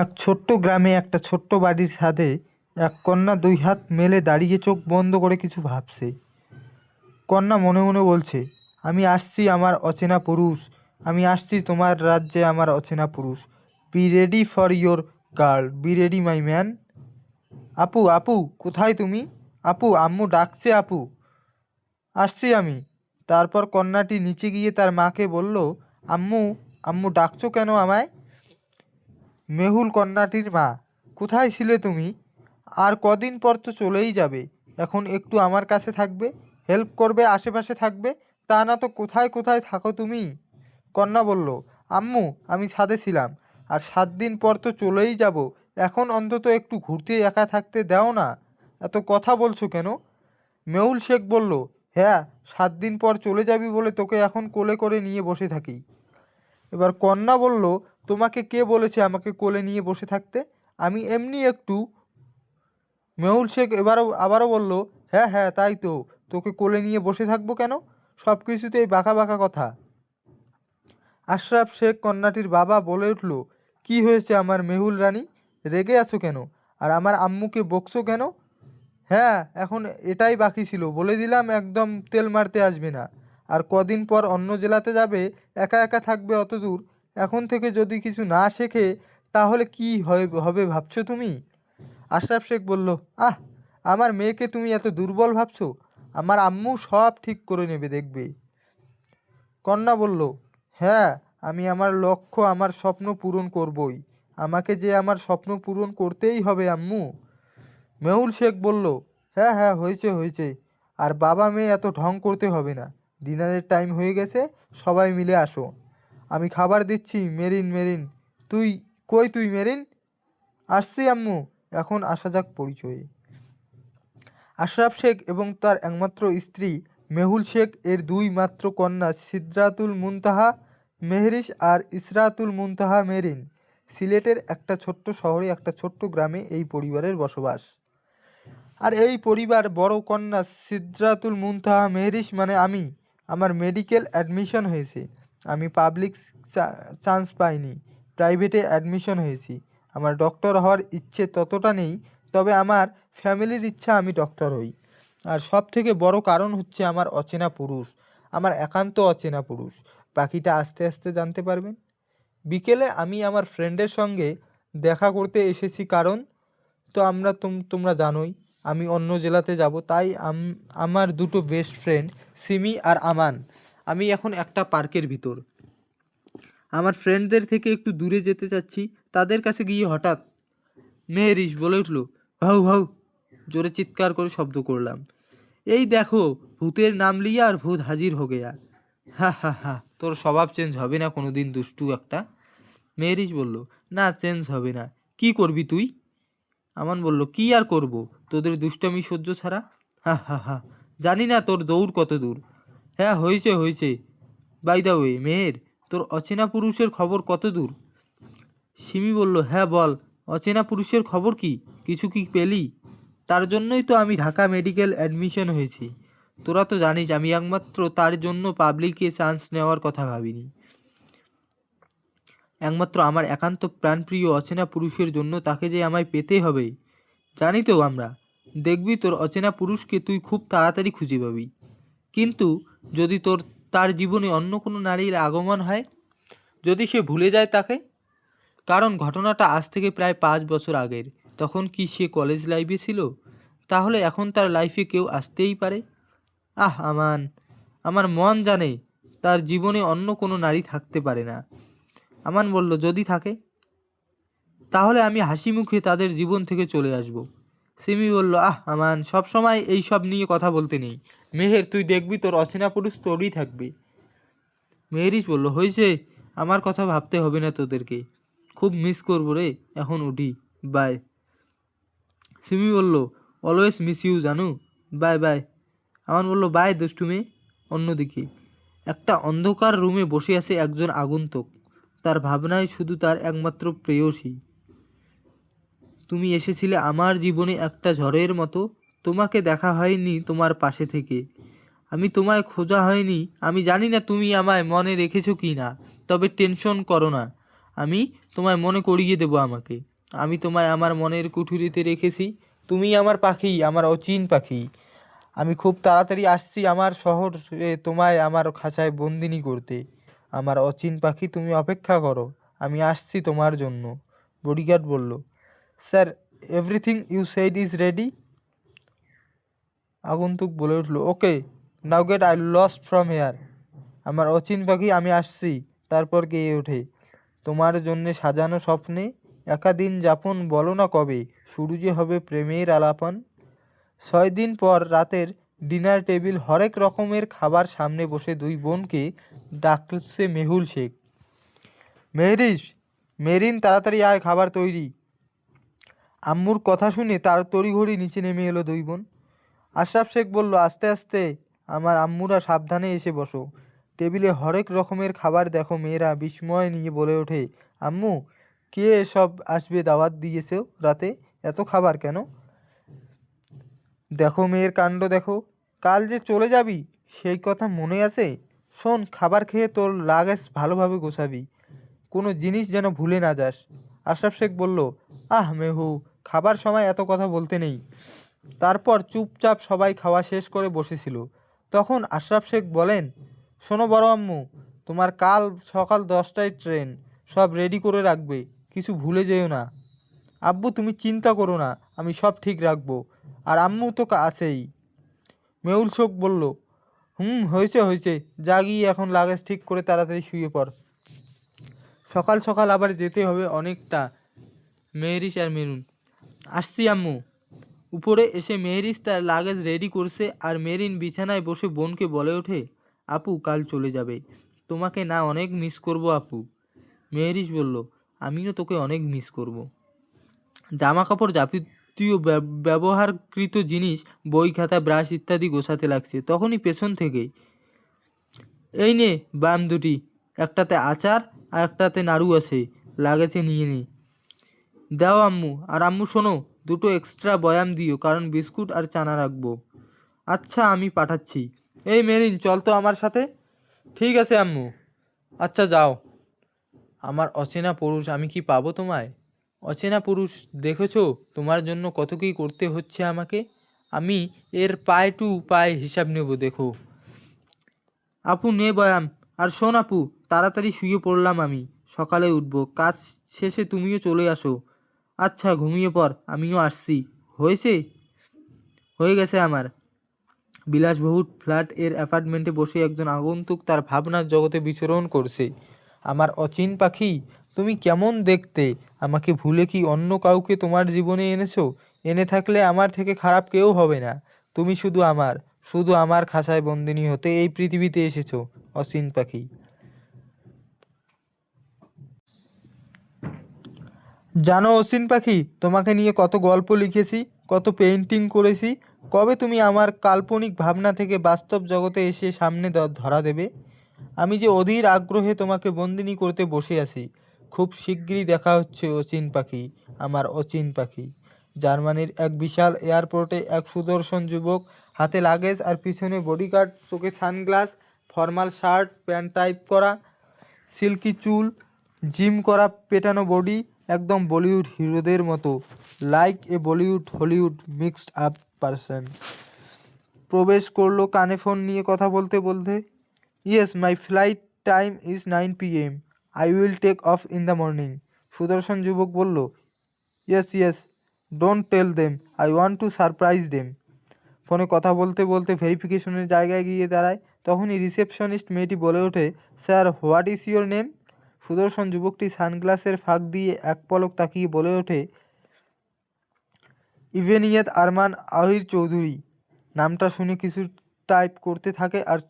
এক ছোট্ট গ্রামে একটা ছোট্ট বাড়ির ছাদে এক কন্যা দুই হাত মেলে দাঁড়িয়ে চোখ বন্ধ করে কিছু ভাবছে। কন্যা মনে মনে বলছে, আমি আসছি আমার অচেনা পুরুষ, আমি আসছি তোমার রাজ্যে আমার অচেনা পুরুষ। Be ready for your girl be ready my man আপু আপু, কোথায় তুমি? আপু, আম্মু ডাকছে, আপু। আসছি আমি। তারপর কন্যাটি নিচে গিয়ে তার মাকে বলল, আম্মু আম্মু ডাকছো কেন আমায়? মেহুল কন্যাটির মা, কোথায় ছিলে তুমি? আর কদিন পর তো চলেই যাবে, এখন একটু আমার কাছে থাকবে হেল্প করবে, আশেপাশে থাকবে, তা না তো কোথায় কোথায় থাকো তুমি? কন্যা বলল, আম্মু, আমি ছাদে ছিলাম, আর সাত দিন পর তো চলেই যাব, এখন অন্তত একটু ঘুরতে একা থাকতে দাও না, এত কথা বলছো কেন? মেহুল শেখ বলল হ্যাঁ সাত দিন পর চলে যাবি বলে তোকে এখন কোলে করে নিয়ে বসে থাকি। এবার কন্যা বলল তোমাকে কে বলেছে আমাকে কোলে নিয়ে বসে থাকতে? আমি এমনি একটু। মেহুল শেখ এবারও, আবারও বলল হ্যাঁ হ্যাঁ তাই তো। তোকে কোলে নিয়ে বসে থাকব কেন? সব কিছুতেই বাঁকা বাঁকা কথা। আশরাফ শেখ কন্যাটির বাবা বলে উঠল, কি হয়েছে আমার মেহুল রানী? রেগে আছো কেন? আর আমার আম্মুকে বকছো কেন? হ্যাঁ এখন এটাই বাকি ছিল। বলে দিলাম একদম তেল মারতে আসবে না। আর কদিন পর অন্য জেলাতে যাবে, একা একা থাকবে অত দূর। এখন থেকে যদি কিছু না শেখে, তাহলে কি হবে ভাবছ তুমি? আশরাফ শেখ বলল, আহ, আমার মেয়েকে তুমি এত দুর্বল ভাবছ? আমার আম্মু সব ঠিক করে নেবে দেখবে। কন্যা বলল হ্যাঁ আমি আমার লক্ষ্য, আমার স্বপ্ন পূরণ করবই। আমাকে যে আমার স্বপ্ন পূরণ করতেই হবে, আম্মু। মেহুল শেখ বলল হ্যাঁ হ্যাঁ হয়েছে হয়েছে। আর বাবা মেয়ে এত ঢং করতে হবে না। ডিনারের টাইম হয়ে গেছে, সবাই মিলে আসো। আমি খাবার দিচ্ছি, মেরিন মেরিন। তুই কই তুই, মেরিন? আসছি আম্মু, এখন আসা যাক পরিচয়ে। আশরাফ শেখ এবং তার একমাত্র স্ত্রী মেহুল শেখ এর দুই মাত্র কন্যা সিদ্রাতুল মুনতাহা মেহরিস আর ইসরাতুল মুনতাহা মেরিন। সিলেটের একটা ছোট্ট শহরে, একটা ছোট্ট গ্রামে এই পরিবারের বসবাস। আর এই পরিবার বড় কন্যা সিদ্রাতুল মুনতাহা মেহরিস মানে আমি। আমার মেডিকেল অ্যাডমিশন হয়েছে। আমি পাবলিক চান্স পাইনি। প্রাইভেটে অ্যাডমিশন হয়েছি। আমার ডক্টর হওয়ার ইচ্ছে ততটা নেই, তবে আমার ফ্যামিলির ইচ্ছা আমি ডক্টর হই। আর সব থেকে বড় কারণ হচ্ছে আমার অচেনা পুরুষ। আমার একান্ত অচেনা পুরুষ। বাকিটা আস্তে আস্তে জানতে পারবেন। বিকেলে আমি আমার ফ্রেন্ডের সঙ্গে দেখা করতে এসেছি কারণ, তো আমরা তোম- তোমরা জানোই, আমি অন্য জেলাতে যাব, তাই আম- আমার দুটো বেস্ট ফ্রেন্ড সিমি আর আমান। আমি এখন একটা পার্কের ভিতর। আমার ফ্রেন্ডদের থেকে একটু দূরে যেতে চাচ্ছি, তাদের কাছে গিয়ে হঠাৎ মেহরিস বলে উঠল, ভাউ ভাউ। জোরে চিৎকার করে শব্দ করলাম। এই দেখো, ভূতের নাম লিয়া আর ভূত হাজির হো গেয়া। হা হা হা, তোর স্বভাব চেঞ্জ হবে না কোনো দিন দুষ্টু একটা? মেহরিস বলল, না চেঞ্জ হবে না। কি করবি তুই? আমান বলল, কি আর করব? তোদের দুষ্টামি সহ্য ছাড়া? হা হা হা। জানি না তোর দৌড় কত দূর। হ্যাঁ হয়েছে হয়েছে। বাই দা ওয়ে মেহের, তোর অচেনা পুরুষের খবর কত দূর? সিমি বলল হ্যাঁ বল, অচেনা পুরুষের খবর কি? কিছু কি পেলি? তার জন্যই তো আমি ঢাকা মেডিকেল অ্যাডমিশন হয়েছি। তোরা তো জানিস, আমি একমাত্র তার জন্য পাবলিকে চান্স নেওয়ার কথা ভাবিনি। একমাত্র আমার একান্ত প্রাণপ্রিয় অচেনা পুরুষের জন্য তাকে যে আমায় পেতে হবে, জানি তো আমরা। দেখবি তোর অচেনা পুরুষকে তুই খুব তাড়াতাড়ি খুঁজে পাবি। কিন্তু যদি তোর, তার জীবনে অন্য কোনো নারীর আগমন হয়, যদি সে ভুলে যায় তাকে? কারণ ঘটনাটা আজ থেকে প্রায় পাঁচ বছর আগের। তখন কি সে কলেজ লাইফে ছিল? তাহলে এখন তার লাইফে কেউ আসতেই পারে? আহ, আমান, আমার মন জানে তার জীবনে অন্য কোনো নারী থাকতে পারে না। আমান বলল, যদি থাকে, তাহলে আমি হাসি মুখে তাদের জীবন থেকে চলে আসব। সিমি বলল, আহ, আমান সব সময় এই সব নিয়ে কথা বলতে নেই। মেহের, তুই দেখবি তোর অচেনা পুরুষ তোরই থাকবে। মেহেরিস বলল, হয়েছে, আমার কথা ভাবতে হবে না তোদেরকে। খুব মিস করব রে, এখন উঠি। বাই সিমি বলল অলওয়েজ মিস ইউ জানু। বাই বাই আমার বলল বাই দুষ্টু মেয়ে। অন্যদিকে, একটা অন্ধকার রুমে বসে আছে একজন আগন্তুক। তার ভাবনায় শুধু তার একমাত্র প্রেয়সী। তুমি এসেছিলে আমার জীবনে একটা ঝড়ের মতো। তোমাকে দেখা হয়নি তোমার পাশে থেকে। আমি তোমায় খোঁজা হয়নি। আমি জানি না তুমি আমায় মনে রেখেছো কি না, তবে টেনশন করো না। আমি তোমায় মনে করিয়ে দেবো আমাকে। আমি তোমায় আমার মনের কুঠুরিতে রেখেছি। তুমি আমার পাখি, আমার অচিন পাখি। আমি খুব তাড়াতাড়ি আসছি আমার শহরে তোমায় আমার খাঁচায় বন্দিনী করতে। আমার অচিন পাখি, তুমি অপেক্ষা করো। আমি আসছি তোমার জন্য। বডিগার্ড বলল, sir everything you said is ready আগন্তুক বলে উঠল, okay, now get, I lost from here. আমার অচিন পাখি, আমি আসছি। তারপর গেয়ে ওঠে, তোমার জন্যে সাজানো স্বপ্নে একা দিন যাপন বলো না কবে? শুরু যে হবে প্রেমের আলাপন। ছয় দিন পর রাতের ডিনার টেবিল হরেক রকমের খাবার সামনে বসে দুই বোনকে ডাকছে মেহুল শেখ। মেহরিস মেরিন তাড়াতাড়ি আয়, খাবার তৈরি। আম্মুর কথা শুনে তার তড়িঘড়ি নিচে নেমে এলো দুই বোন। আশরাফ শেখ বলল, আস্তে আস্তে, আমার আম্মুরা সাবধানে এসে বসো। টেবিলে হরেক রকমের খাবার দেখো মেয়েরা, বিস্ময় নিয়ে বলে ওঠে, আম্মু, কে এসব আসবে দাওয়াত দিয়েছে রাতে? এত খাবার কেন? দেখো মেয়ের কাণ্ড দেখো, কাল যে চলে যাবি, সেই কথা মনে আছে? শোন, খাবার খেয়ে তোর লাগেজ ভালোভাবে গোছাবি। কোনো জিনিস যেন ভুলে না যাস। আশরাফ শেখ বলল, আহ মেহু, খাবার সময় এত কথা বলতে নেই। তারপর চুপচাপ সবাই খাওয়া শেষ করে বসেছিল। তখন আশরাফ শেখ বলেন, শোনো বড় আম্মু, তোমার কাল সকাল দশটায় ট্রেন, সব রেডি করে রাখবে, কিছু ভুলে যেও না। আব্বু, তুমি চিন্তা করো না, আমি সব ঠিক রাখব, আর আম্মু তো আছেই। মেহুল শোক বলল, হুম, হয়েছে হয়েছে গিয়ে এখন লাগেজ ঠিক করে তাড়াতাড়ি শুয়ে পড়। সকাল সকাল আবার যেতে হবে অনেকটা মেহরিস আর মেরুন আসছি আম্মু। উপরে এসে মেহরিস তার লাগেজ রেডি করছে আর মেরিন বিছানায় বসে বোনকে বলে ওঠে, আপু, কাল চলে যাবে। তোমাকে না অনেক মিস করব, আপু। মেহরিস বলল, আমিও তোকে অনেক মিস করব। জামা কাপড় ব্যব- ব্যবহারকৃত জিনিস, বই, খাতা, ব্রাশ ইত্যাদি গোছাতে লাগছে। তখনই পেছন থেকেই এই নে, বাম দুটি, একটাতে আচার আর একটাতে নাড়ু আছে লাগেছে নিয়ে নে। দাও, আম্মু, আর আম্মু, শোনো দুটো এক্সট্রা বয়াম দিও, কারণ বিস্কুট আর চানা রাখব। আচ্ছা আমি পাঠাচ্ছি। এই মেরিন, চল তো আমার সাথে। ঠিক আছে, আম্মু। আচ্ছা যাও। আমার অচেনা পুরুষ, আমি কি পাবো তোমায়? অচেনা পুরুষ, দেখেছ? তোমার জন্য কত কী করতে হচ্ছে আমাকে? আমি এর পায়ে টু পায়ে হিসাব নেব, দেখো। আপু, নে বয়াম। আর শোন আপু, তাড়াতাড়ি শুয়ে পড়লাম আমি। সকালে উঠবো। কাজ শেষে তুমিও চলে আসো। আচ্ছা ঘুমিয়ে পড় আমিও আসছি। হয়েছে? হয়ে গেছে আমার। বিলাসবহুল ফ্ল্যাট এর অ্যাপার্টমেন্টে বসে একজন আগন্তুক তার ভাবনার জগতে বিচরণ করছে। আমার অচিন পাখি, তুমি কেমন দেখতে? আমাকে ভুলে কি অন্য কাউকে তোমার জীবনে এনেছো? এনে থাকলে আমার থেকে খারাপ কেউ হবে না। তুমি শুধু আমার শুধু আমার খাসায় বন্দিনী হতে এই পৃথিবীতে এসেছ, অচিন পাখি। জানো অসিন পাখি, তোমাকে নিয়ে কত গল্প লিখেছি, কত পেইন্টিং করেছি, কবে তুমি আমার কাল্পনিক ভাবনা থেকে বাস্তব জগতে এসে সামনে ধরা দেবে? আমি যে অধীর আগ্রহে তোমাকে বন্দিনী করতে বসে আছি, খুব শিগগিরই দেখা হচ্ছে অচিন পাখি, আমার অচিন পাখি। জার্মানির এক বিশাল এয়ারপোর্টে এক সুদর্শন যুবক, হাতে লাগেজ আর পিছনে বডিগার্ড চোখে sunglass, formal shirt, pant type করা, সিল্কি চুল জিম করা, পেটানো বডি একদম বলিউড হিরোদের মতো। Like a Bollywood Hollywood mixed up person. প্রবেশ করল কানে ফোন নিয়ে কথা বলতে বলতে। Yes, my flight time is nine P M I will take off in the morning. সুদর্শন যুবক বলল, yes yes, don't tell them, I want to surprise them. ফোনে কথা বলতে বলতে ভেরিফিকেশনের জায়গায় গিয়ে দাঁড়ায়। তখনই রিসেপশনিস্ট মেয়েটি বলে ওঠে, sir, what is your name? সুদর্শন যুবকটি সানগ্লাসের ফাঁক দিয়ে এক পলক তাকিয়ে বলে ওঠে, ইভেনিয়ত আরমান আহির চৌধুরী। নামটা শুনে কিছু টাইপ করতে থাকে আর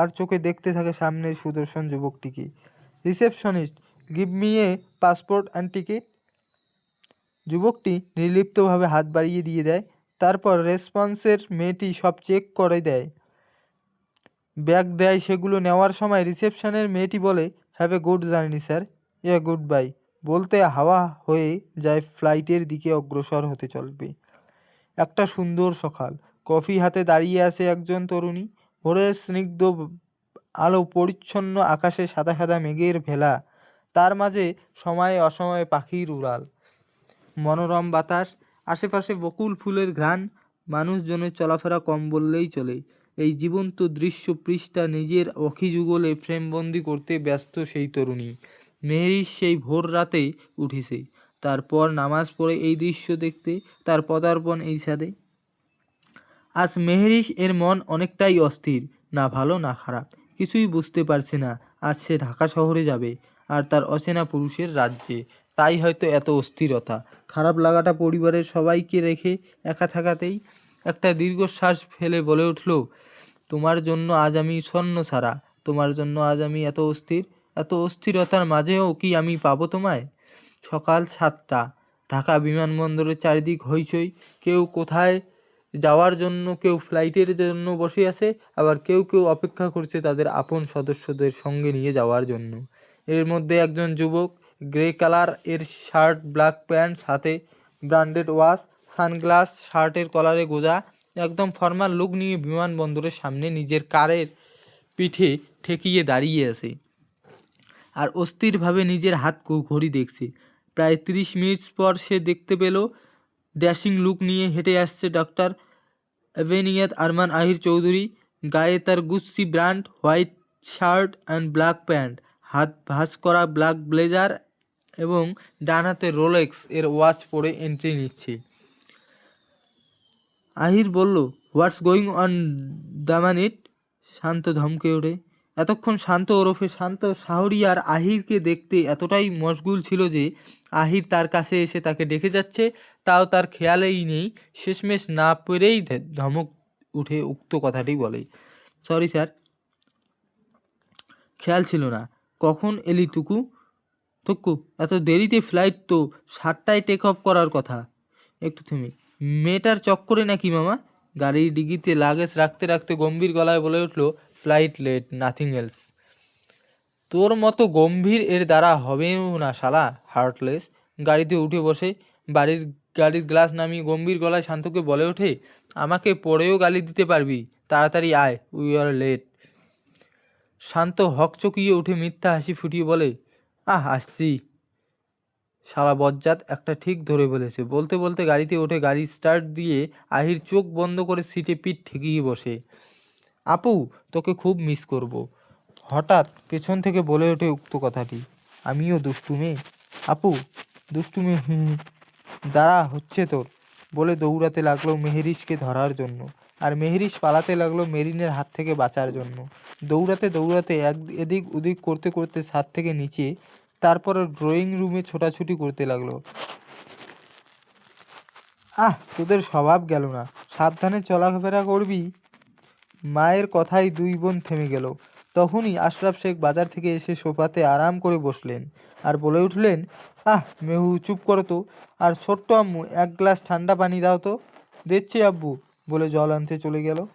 আর চোখে দেখতে থাকে সামনের সুদর্শন যুবকটিকে। Receptionist, give me a passport and ticket. যুবকটি নির্লিপ্তভাবে হাত বাড়িয়ে দিয়ে দেয়, তারপর রেসপন্সের মেয়েটি সব চেক করে দেয়। ব্যাগ দেয় সেগুলো নেওয়ার সময় রিসেপশনের মেয়েটি বলে have a good journey sir a good bye বলতে হাওয়া হয়ে যায় ফ্লাইটের দিকে অগ্রসর হতে চলবে। একটা সুন্দর সকাল। কফি হাতে দাঁড়িয়ে আছে একজন তরুণী। ভোরের স্নিগ্ধ আলো পরিচ্ছন্ন আকাশে সাদা সাদা মেঘের ভেলা। তার মাঝে সময়ে অসময়ে পাখির উড়াল। মনোরম বাতাস, আশেপাশে বকুল ফুলের ঘ্রাণ। মানুষজনের চলাফেরা কম বললেই চলে। এই জীবন্ত দৃশ্য পৃষ্ঠা নিজের অখিযুগলে ফ্রেমবন্দি করতে ব্যস্ত সেই তরুণী। মেহেরিস সেই ভোর রাতে উঠেছে। তারপর নামাজ পড়ে এই দৃশ্য দেখতে, তার পদার্পণ এই সাদে আজ মেহেরিস এর মন অনেকটাই অস্থির, না ভালো, না খারাপ। কিছুই বুঝতে পারছে না, আজ সে ঢাকা শহরে যাবে আর তার অচেনা পুরুষের রাজ্যে। তাই হয়তো এত অস্থিরতা। খারাপ লাগাটা পরিবারের সবাইকে রেখে একা থাকাতেই একটা দীর্ঘশ্বাস ফেলে বলে উঠল, তোমার জন্য আজ আমি স্বর্ণ ছাড়া। তোমার জন্য আজ আমি এত অস্থির। এত অস্থিরতার মাঝেও কি আমি পাবো তোমায়? সকাল সাতটা। ঢাকা বিমানবন্দরের চারিদিক হইচই। কেউ কোথায় যাওয়ার জন্য, কেউ ফ্লাইটের জন্য বসে আছে। আবার কেউ কেউ অপেক্ষা করছে তাদের আপন সদস্যদের সঙ্গে নিয়ে যাওয়ার জন্য। এর মধ্যে একজন যুবক, গ্রে কালারের শার্ট, ব্ল্যাক প্যান্ট, সাথে ব্র্যান্ডেড ওয়াচ সানগ্লাস, শার্টের কলারে গোজা, একদম ফর্মাল লুক নিয়ে বিমানবন্দরের সামনে নিজের কারের পিঠে ঠেকিয়ে দাঁড়িয়ে আছে। আর অস্থিরভাবে নিজের হাত ঘড়ি দেখছে। প্রায় তিরিশ মিনিট পর সে দেখতে পেল, ড্যাশিং লুক নিয়ে হেঁটে আসছে ডক্টর এভেনিয়াত আরমান আহির চৌধুরী। গায়ে তার Gucci brand, white shirt and black pant, হাত ভাঁজ করা ব্ল্যাক ব্লেজার এবং ডান হাতে রোলেক্স এর ওয়াচ পরে এন্ট্রি নিচ্ছে। আহির বলল, what's going on, damn it? Shanto ধমকে ওঠে। এতক্ষণ শান্ত ওরফে শান্ত শাহরিয়ার আহিরকে দেখতে এতটাই মশগুল ছিল যে আহির তার কাছে এসে তাকে ডেকে যাচ্ছে, তাও তার খেয়ালেই নেই। শেষমেশ না পেরেই ধমক উঠে উক্ত কথাটি বলে। সরি স্যার, খেয়াল ছিল না। কখন এলি টুকু? টুকু, এত দেরিতে ফ্লাইট তো সাতটায় টেক অফ করার কথা। একটু তুমি মেয়েটার চক্করে নাকি, মামা? গাড়ির ডিগিতে লাগেজ রাখতে রাখতে গম্ভীর গলায় বলে উঠল ফ্লাইট লেট নাথিং এলস তোর মতো গম্ভীর এর দ্বারা হবেও না, শালা হার্টলেস গাড়িতে উঠে বসে, বাড়ির গাড়ির গ্লাস নামিয়ে গম্ভীর গলায় শান্তকে বলে ওঠে, আমাকে পরেও গালি দিতে পারবি, তাড়াতাড়ি আয় উই আর লেট শান্ত হকচকিয়ে উঠে মিথ্যা হাসি ফুটিয়ে বলে, আহ, আসছি। শালা বজ্জাত একটা ঠিক ধরে বলেছে। বলতে বলতে গাড়িতে উঠে গাড়ি স্টার্ট দিয়ে আহির চোখ বন্ধ করে সিটে পিঠ ঠেকিয়ে বসে। আপু, তোকে খুব মিস করব। হঠাৎ পেছন থেকে বলে ওঠে উক্ত কথাটি। আমিও দুষ্টু মেয়ে। আপু, দুষ্টু মেয়ে, হুম হুম। দাঁড়া, হচ্ছে তোর। বলে দৌড়াতে লাগল মেহেরিসকে ধরার জন্য। আর মেহেরিস পালাতে লাগল মেরিনের হাত থেকে বাঁচার জন্য। দৌড়াতে দৌড়াতে এক, এদিক ওদিক করতে করতে ছাদ থেকে নিচে তারপর ড্রয়িং রুমে ছোটাছুটি করতে লাগল। আহ, তোদের স্বভাব গেল না। সাবধানে চলাফেরা করবি? মায়ের কথাই দুই বোন থেমে গেল। তখনই আশরাফ শেখ বাজার থেকে এসে সোফাতে আরাম করে বসলেন আর বলে উঠলেন, আহ, মেহু, চুপ করো তো। আর ছোট্ট আম্মু, এক গ্লাস ঠান্ডা পানি দাও তো। দিচ্ছি আব্বু, বলে জল আনতে চলে গেল।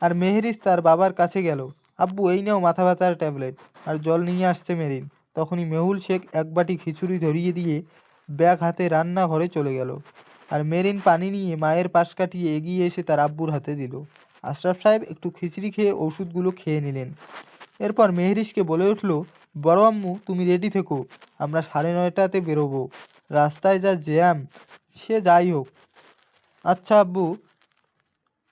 আর মেহেরিস তার বাবার কাছে গেল, আব্বু, এই নাও মাথা ব্যথার ট্যাবলেট। আর জল নিয়ে আসছে মেরিন। তখনই মেহুল শেখ এক বাটি খিচুড়ি ধরিয়ে দিয়ে ব্যাগ হাতে রান্নাঘরে চলে গেল আর মেরিন পানি নিয়ে মায়ের পাশ কাটিয়ে এগিয়ে এসে তার আব্বুর হাতে দিল। আশরাফ সাহেব একটু খিচড়ি খেয়ে ওষুধগুলো খেয়ে নিলেন। এরপর মেহরিশকে বলে উঠল, বড় আম্মু, তুমি রেডি থেকো, আমরা সাড়ে নয়টাতে বেরোবো। রাস্তায় যা জ্যাম, সে যাই হোক। আচ্ছা আব্বু,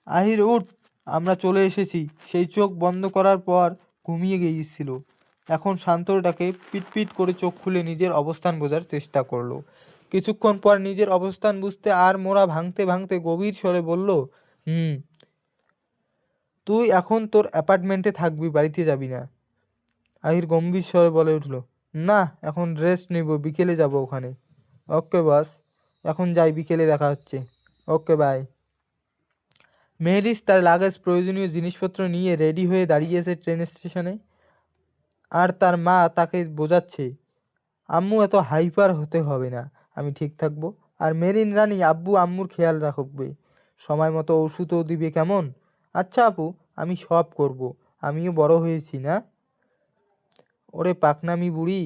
আহির, উঠ, আমরা চলে এসেছি। সেই চোখ বন্ধ করার পর ঘুমিয়ে গিয়েছিল। এখন শান্তর ডাকে পিটপিট করে চোখ খুলে নিজের অবস্থান বোঝার চেষ্টা করল। কিছুক্ষণ পর নিজের অবস্থান বুঝতে আর মোড়া ভাঙতে ভাঙতে গভীর স্বরে বলল, হুম, তুই এখন তোর অ্যাপার্টমেন্টে থাকবি, বাড়িতে যাবি না। আহির গম্ভীর স্বরে বলে উঠল, না, এখন রেস্ট নিব, বিকেলে যাব ওখানে। ওকে, বাস, এখন যাই, বিকেলে দেখা হচ্ছে। ওকে, বাই। মেহরিস তার লাগেজ প্রয়োজনীয় জিনিসপত্র নিয়ে রেডি হয়ে দাঁড়িয়েছে ট্রেন স্টেশনে। আর তার মা তাকে বোঝাচ্ছে, আম্মু, এত হাইপার হতে হবে না, আমি ঠিক থাকব। আর মেরিন রানী, আব্বু, আম্মুর খেয়াল রাখবে সময় মতো ওষুধও দিবে কেমন? আচ্ছা আপু, আমি সব করব। আমিও বড় হয়েছি না? ওরে পাকনামি বুড়ি।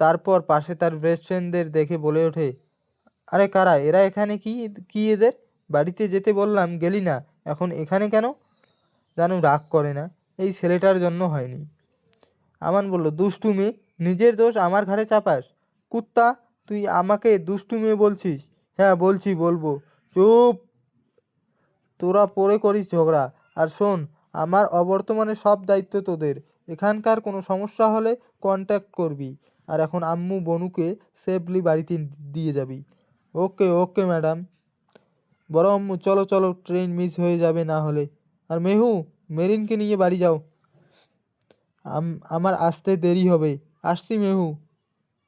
তারপর পাশে তার বেস্ট ফ্রেন্ডদের দেখে বলে ওঠে, আরে কারা, এরা এখানে কি কি এদের? বাড়িতে যেতে বললাম, গেলি না, এখন এখানে কেন? জানু, রাগ করে না, এই ছেলেটার জন্য হয়নি। আমান বলল মেয়ে নিজের দোষ আমার ঘাড়ে চাপাস। কুত্তা, তুই আমাকে দুষ্টু মেয়ে বলছিস? হ্যাঁ বলছি, বলব। চুপ। তোরা পরে করিস ঝগড়া। আর শোন, আমার অবর্তমানে সব দায়িত্ব তোদের। এখানকার কোনো সমস্যা হলে কন্ট্যাক্ট করবি। আর এখন আম্মু বনুকে সেফলি বাড়িতে দিয়ে যাবি। Okay okay, madam. বড় আম্মু, চলো চলো, ট্রেন মিস হয়ে যাবে না হলে। আর মেহু, মেরিনকে নিয়ে বাড়ি যাও। আমার আসতে দেরি হবে। আসছি মেহু।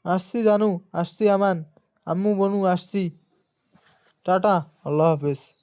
আসছি জানু। আসছি আমান। আম্মু বনু, আসছি। টাটা। আল্লাহ হাফেজ।